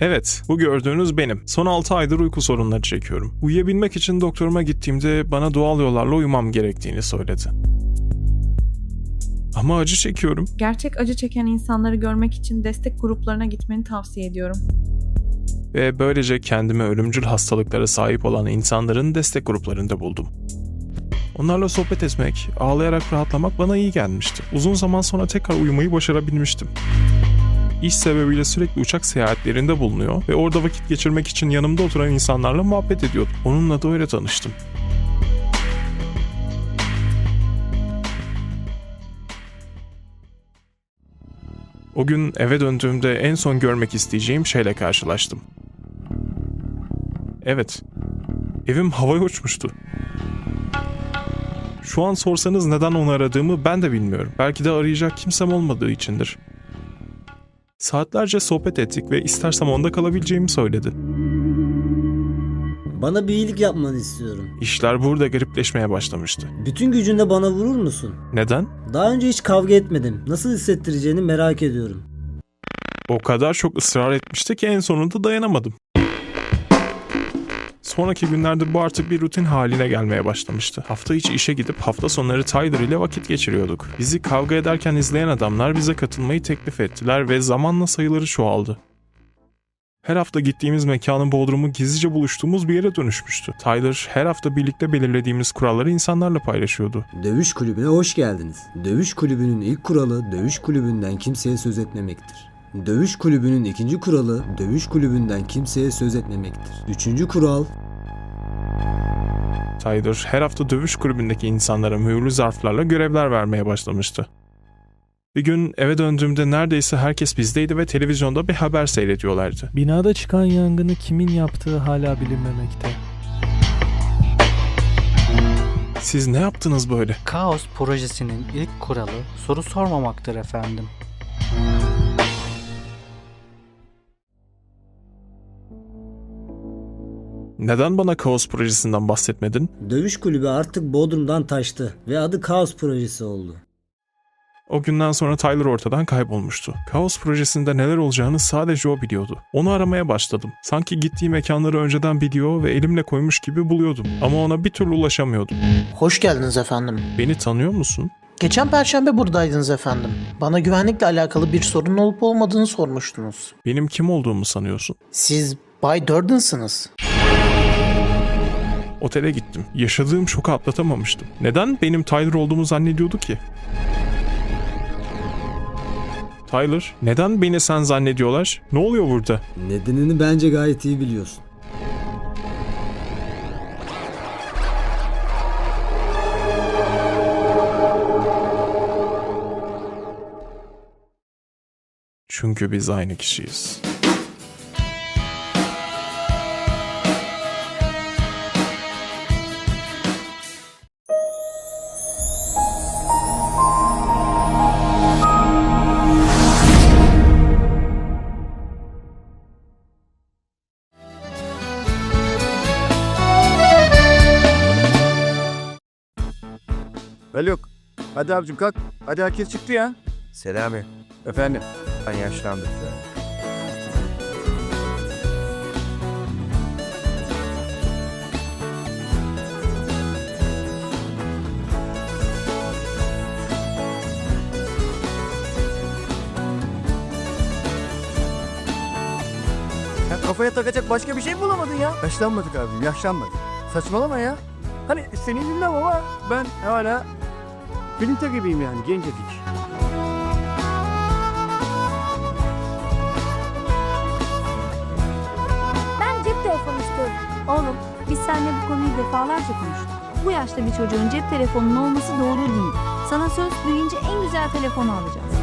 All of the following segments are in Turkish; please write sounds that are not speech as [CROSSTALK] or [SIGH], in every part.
Evet, bu gördüğünüz benim. Son 6 aydır uyku sorunları çekiyorum. Uyuyabilmek için doktoruma gittiğimde bana doğal yollarla uyumam gerektiğini söyledi. Ama acı çekiyorum. Gerçek acı çeken insanları görmek için destek gruplarına gitmeni tavsiye ediyorum. ve böylece kendime ölümcül hastalıklara sahip olan insanların destek gruplarında buldum. Onlarla sohbet etmek, ağlayarak rahatlamak bana iyi gelmişti. Uzun zaman sonra tekrar uyumayı başarabilmiştim. İş sebebiyle sürekli uçak seyahatlerinde bulunuyor ve orada vakit geçirmek için yanımda oturan insanlarla muhabbet ediyordum. Onunla da öyle tanıştım. O gün eve döndüğümde en son görmek isteyeceğim şeyle karşılaştım. Evet. Evim havaya uçmuştu. Şu an sorsanız neden onu aradığımı ben de bilmiyorum. Belki de arayacak kimsem olmadığı içindir. Saatlerce sohbet ettik ve istersem onda kalabileceğimi söyledi. Bana bir iyilik yapmanı istiyorum. İşler burada garipleşmeye başlamıştı. Bütün gücünle bana vurur musun? Neden? Daha önce hiç kavga etmedim. Nasıl hissettireceğini merak ediyorum. O kadar çok ısrar etmişti ki en sonunda dayanamadım. Sonraki günlerde bu artık bir rutin haline gelmeye başlamıştı. Hafta içi işe gidip hafta sonları Tyler ile vakit geçiriyorduk. Bizi kavga ederken izleyen adamlar bize katılmayı teklif ettiler ve zamanla sayıları çoğaldı. Her hafta gittiğimiz mekanın bodrumu gizlice buluştuğumuz bir yere dönüşmüştü. Tyler her hafta birlikte belirlediğimiz kuralları insanlarla paylaşıyordu. Dövüş kulübüne hoş geldiniz. Dövüş kulübünün ilk kuralı dövüş kulübünden kimseye söz etmemektir. Dövüş kulübünün ikinci kuralı dövüş kulübünden kimseye söz etmemektir. Üçüncü kural Tyler her hafta dövüş kulübündeki insanlara mühürlü zarflarla görevler vermeye başlamıştı. Bir gün eve döndüğümde neredeyse herkes bizdeydi ve televizyonda bir haber seyrediyorlardı. Binada çıkan yangını kimin yaptığı hala bilinmemekte. Siz ne yaptınız böyle? Kaos projesinin ilk kuralı soru sormamaktır efendim. Neden bana Kaos projesinden bahsetmedin? dövüş kulübü artık Bodrum'dan taştı ve adı Kaos Projesi oldu. O günden sonra Tyler ortadan kaybolmuştu. Kaos projesinde neler olacağını sadece o biliyordu. Onu aramaya başladım. Sanki gittiği mekanları önceden biliyor ve elimle koymuş gibi buluyordum. Ama ona bir türlü ulaşamıyordum. Hoş geldiniz efendim. Beni tanıyor musun? Geçen perşembe buradaydınız efendim. Bana güvenlikle alakalı bir sorun olup olmadığını sormuştunuz. Benim kim olduğumu sanıyorsun? Siz Bay Durden'sınız. Otele gittim. Yaşadığım şoku atlatamamıştım. Neden benim Tyler olduğumu zannediyordu ki? Tyler, neden beni sen zannediyorlar? Ne oluyor burada? Nedenini bence gayet iyi biliyorsun. Çünkü biz aynı kişiyiz. Hadi abicim kalk. Hadi herkes çıktı ya. Selami, Efendim. ben yaşlandım. Ya kafaya takacak başka bir şey mi bulamadın ya? Yaşlanmadık abicim yaşlanmadık. Saçmalama ya. Hani seni bilmem ama ben hala Filinta gibiyim yani gencecik. Ben cep telefonu istiyorum. Oğlum biz seninle bu konuyu defalarca konuştuk. Bu yaşta bir çocuğun cep telefonunun olması doğru değil. Sana söz büyüyünce en güzel telefonu alacağız.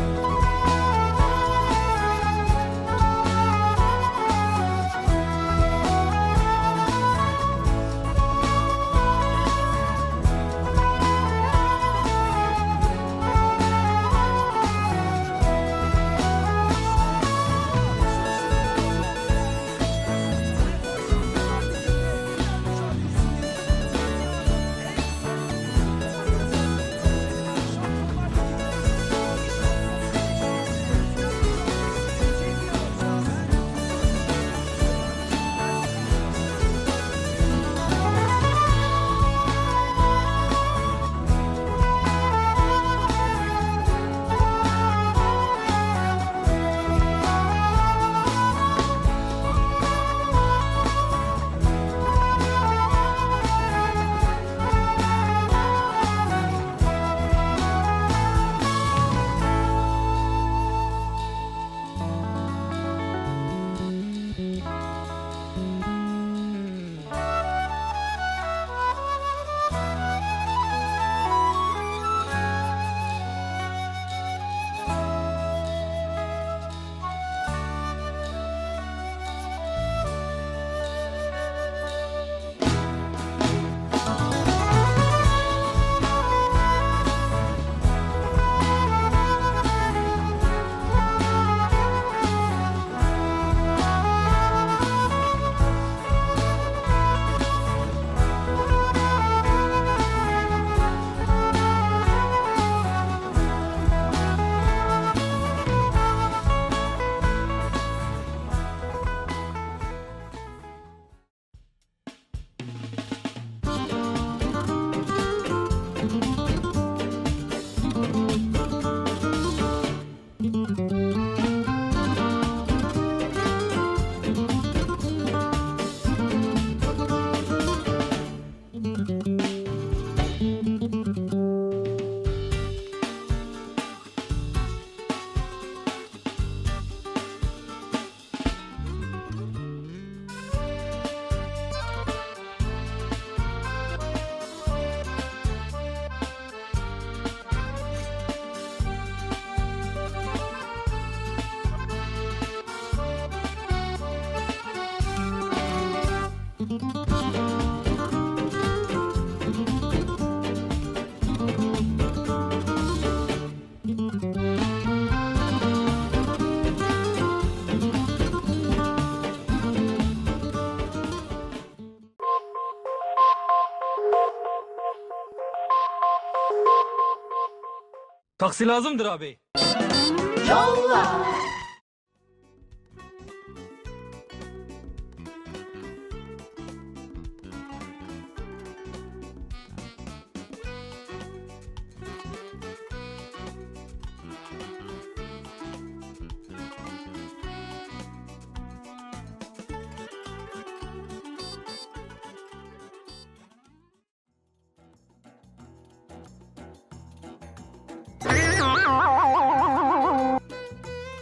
Taksi lazımdır abi.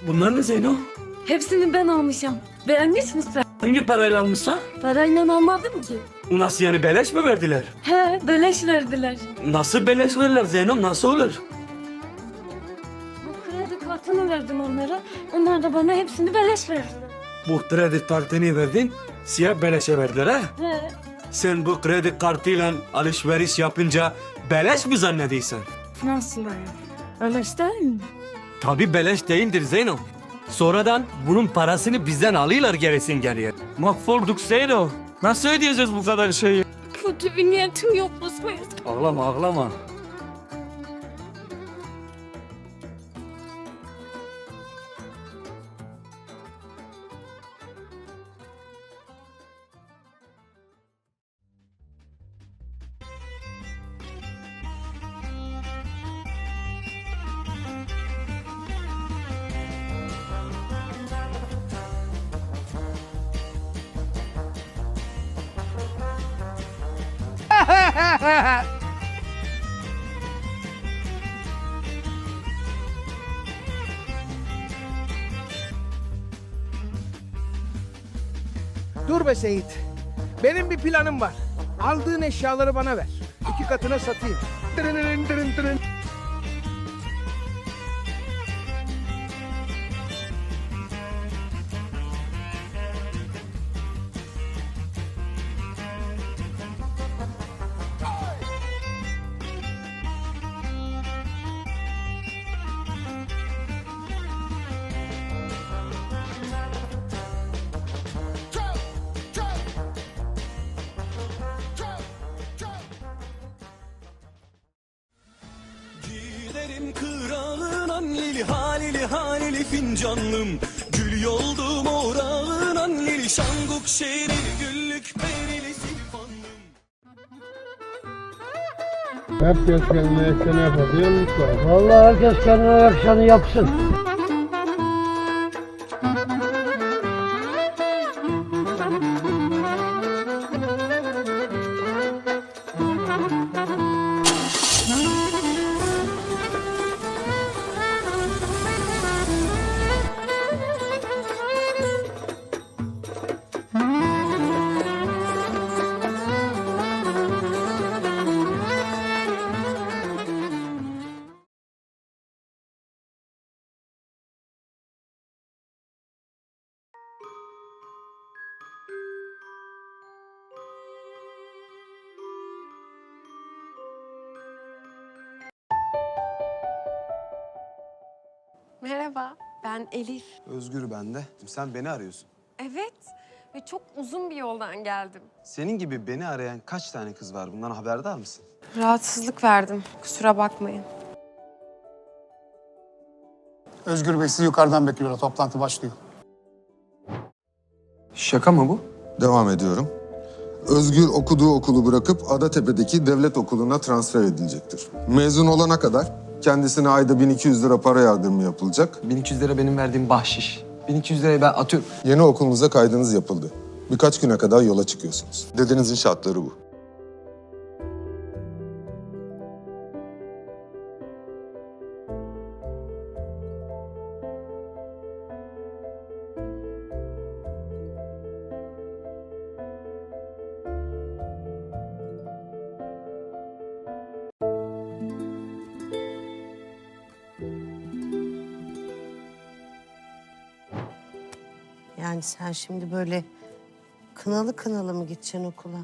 Bunlar ne Zeyno? Hepsini ben almışım. Beğenmiş misin? Hangi parayla almışsa? Parayla almadım ki. Nasıl yani beleş mi verdiler? He, beleş verdiler. Nasıl beleş verirler Zeyno? Nasıl olur? Bu kredi kartını verdim onlara. Onlar da bana hepsini beleş verdiler. Bu kredi kartını verdin, siyah beleşe verdiler ha? He. Sen bu kredi kartıyla alışveriş yapınca beleş mi zannediyorsun? Nasıl yani? Öyle değil mi? Tabi beleş değildir Zeyno. Sonradan bunun parasını bizden alıyorlar gerisin geriye. Mahvolduk Zeyno. Nasıl ödeyeceğiz bu kadar şeyi? Kötü bir niyetim yok Osman. Ağlama ağlama. [LAUGHS] Dur be Seyit. Benim bir planım var. Aldığın eşyaları bana ver. İki katına satayım. Tırınırın tırın tırın. Fincanlım Gül yoldum orağın anneli şanguk şerili güllük perili silfanlım Herkes kendine yakışanı yapabiliyor musun? Vallahi herkes kendine yakışanı yapsın. Merhaba, ben Elif. Özgür ben de. Sen beni arıyorsun. Evet ve çok uzun bir yoldan geldim. Senin gibi beni arayan kaç tane kız var? Bundan haberdar mısın? Rahatsızlık verdim, kusura bakmayın. Özgür Bey sizi yukarıdan bekliyorlar. Toplantı başlıyor. Şaka mı bu? Devam ediyorum. Özgür okuduğu okulu bırakıp Adatepe'deki devlet okuluna transfer edilecektir. Mezun olana kadar kendisine ayda 1200 lira para yardımı yapılacak. 1200 lira benim verdiğim bahşiş. 1200 lirayı ben atıyorum. Yeni okulunuza kaydınız yapıldı. Birkaç güne kadar yola çıkıyorsunuz. Dedenizin şartları bu. Yani sen şimdi böyle kınalı kınalı mı gideceksin okula?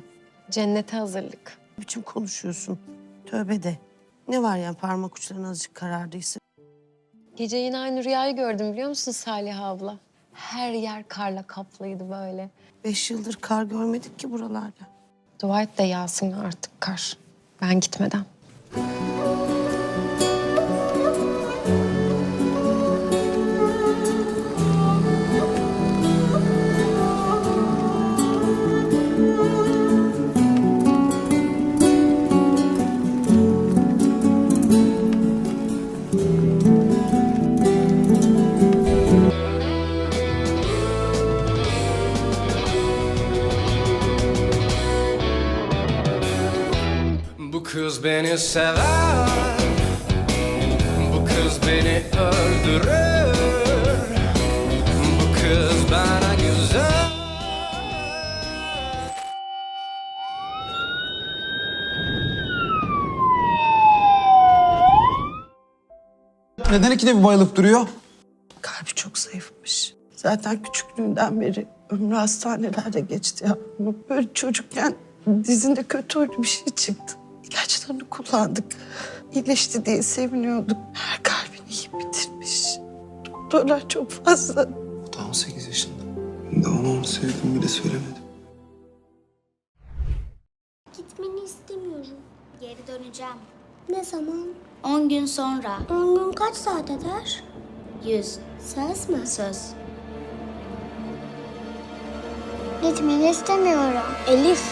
Cennete hazırlık. Ne biçim konuşuyorsun? Tövbe de. Ne var yani parmak uçların azıcık karardıysa? Gece yine aynı rüyayı gördüm biliyor musun Salih abla? Her yer karla kaplıydı böyle. Beş yıldır kar görmedik ki buralarda. Dua et de yağsın artık kar. Ben gitmeden. Kız beni sever Bu kız beni öldürür Bu kız bana güzel Neden ikide bir bayılıp duruyor? Kalbi çok zayıfmış. Zaten küçüklüğünden beri ömrü hastanelerde geçti ya. Böyle çocukken dizinde kötü bir şey çıktı. İlaçlarını kullandık. İyileşti diye seviniyorduk. Her kalbini yiyip bitirmiş. Doktorlar çok fazla O da 18 yaşında. Daha ona onu sevdim bile söylemedim. Gitmeni istemiyorum. Geri döneceğim. Ne zaman? 10 gün sonra. 10 gün kaç saat eder? 100. Söz mü? Söz. Gitmeni istemiyorum. Elif,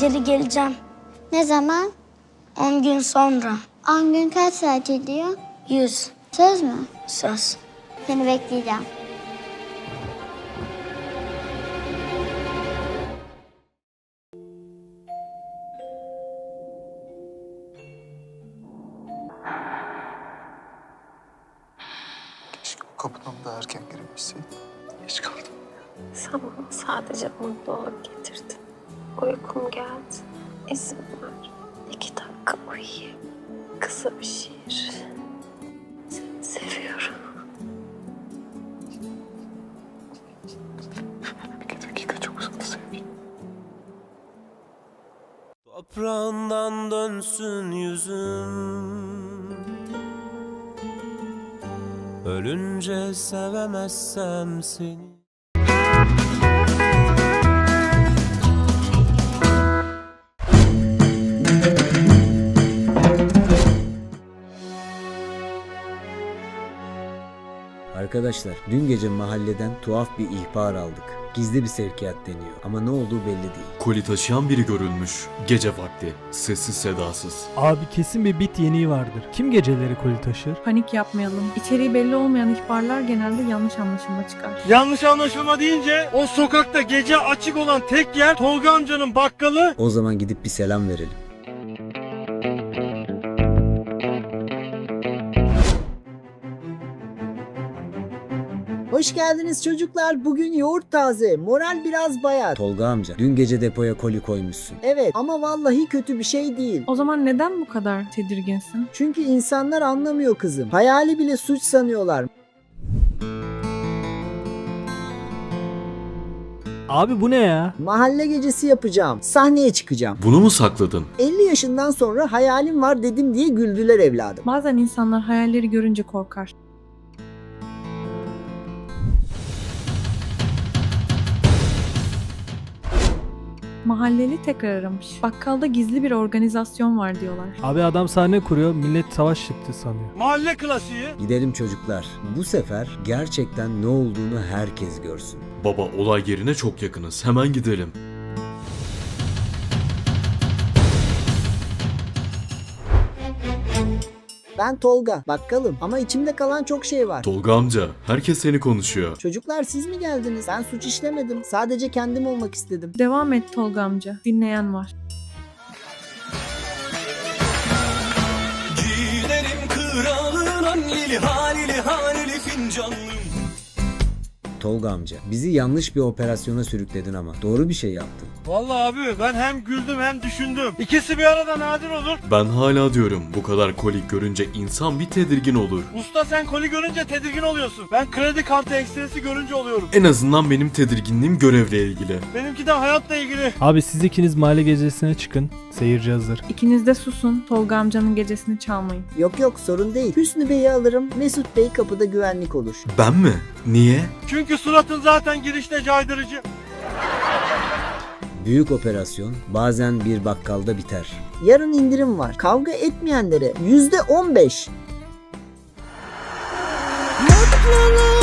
geri geleceğim. Ne zaman? 10 gün sonra. 10 gün kaç saat ediyor? 100. Söz mü? Söz. Seni bekleyeceğim. Keşke kapıdan da erken girebilseydim. Geç kaldım. Sen bana sadece mutluluk getirdin. Uykum geldi. İzin ver. İki dakika uyuyayım. Kısa bir şiir. Seni seviyorum. İki dakika çok uzadı sevgilim. Toprağından dönsün yüzüm Ölünce sevemezsem seni Arkadaşlar dün gece mahalleden tuhaf bir ihbar aldık. Gizli bir sevkiyat deniyor ama ne olduğu belli değil. Koli taşıyan biri görülmüş. Gece vakti. Sessiz sedasız. Abi kesin bir bit yeniği vardır. Kim geceleri koli taşır? Panik yapmayalım. İçeriği belli olmayan ihbarlar genelde yanlış anlaşılma çıkar. Yanlış anlaşılma deyince o sokakta gece açık olan tek yer Tolga amcanın bakkalı. O zaman gidip bir selam verelim. Hoş geldiniz çocuklar. Bugün yoğurt taze. Moral biraz bayat. Tolga amca dün gece depoya koli koymuşsun. Evet ama vallahi kötü bir şey değil. O zaman neden bu kadar tedirginsin? Çünkü insanlar anlamıyor kızım. Hayali bile suç sanıyorlar. Abi bu ne ya? Mahalle gecesi yapacağım. Sahneye çıkacağım. Bunu mu sakladın? 50 yaşından sonra hayalim var dedim diye güldüler evladım. Bazen insanlar hayalleri görünce korkar. Mahalleli tekrar aramış. Bakkalda gizli bir organizasyon var diyorlar. Abi adam sahne kuruyor millet savaş çıktı sanıyor. Mahalle klasiği. Gidelim çocuklar. Bu sefer gerçekten ne olduğunu herkes görsün. Baba olay yerine çok yakınız. Hemen gidelim. Ben Tolga, bakkalım ama içimde kalan çok şey var. Tolga amca, herkes seni konuşuyor. Çocuklar siz mi geldiniz? Ben suç işlemedim. Sadece kendim olmak istedim. Devam et Tolga amca. Dinleyen var. Giderim kralın anneli halili halili fincanlı. Tolga amca bizi yanlış bir operasyona sürükledin ama doğru bir şey yaptın. Vallahi abi ben hem güldüm hem düşündüm. İkisi bir arada nadir olur. Ben hala diyorum bu kadar koli görünce insan bir tedirgin olur. Usta sen koli görünce tedirgin oluyorsun. Ben kredi kartı ekstresi görünce oluyorum. En azından benim tedirginliğim görevle ilgili. Benimki de hayatla ilgili. Abi siz ikiniz mahalle gecesine çıkın. Seyirci hazır. İkiniz de susun. Tolga amcanın gecesini çalmayın. Yok yok sorun değil. Hüsnü Bey'i alırım. Mesut Bey kapıda güvenlik olur. Ben mi? Niye? Çünkü suratın zaten girişte caydırıcı. Büyük operasyon bazen bir bakkalda biter. Yarın indirim var. Kavga etmeyenlere yüzde on beş. Mutluluk